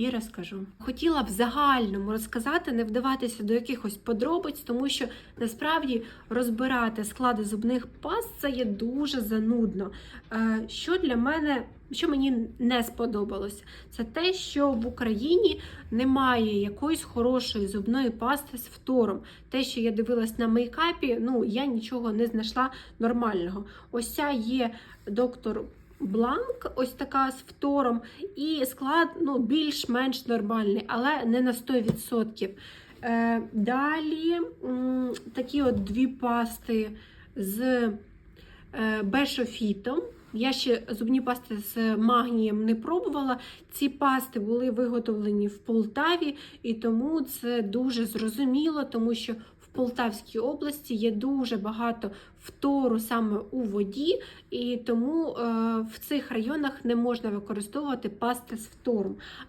і розкажу. Хотіла в загальному розказати, не вдаватися до якихось подробиць, тому що насправді розбирати склади зубних паст це є дуже занудно. Е, Що для мене, що мені не сподобалося, це те, що в Україні немає якоїсь хорошої зубної пасти з фтором. Те, що я дивилась на мейкапі, ну я нічого не знайшла нормального. Ось ця є доктор. Бланк, ось така з фтором, і склад ну, більш-менш нормальний, але не на 100%. Е, далі такі от дві пасти з е, бешофітом. Я ще зубні пасти з магнієм не пробувала. Ці пасти були виготовлені в Полтаві, і тому це дуже зрозуміло, тому що в Полтавській області є дуже багато фтору саме у воді, і тому е, в цих районах не можна використовувати пасти з фтором.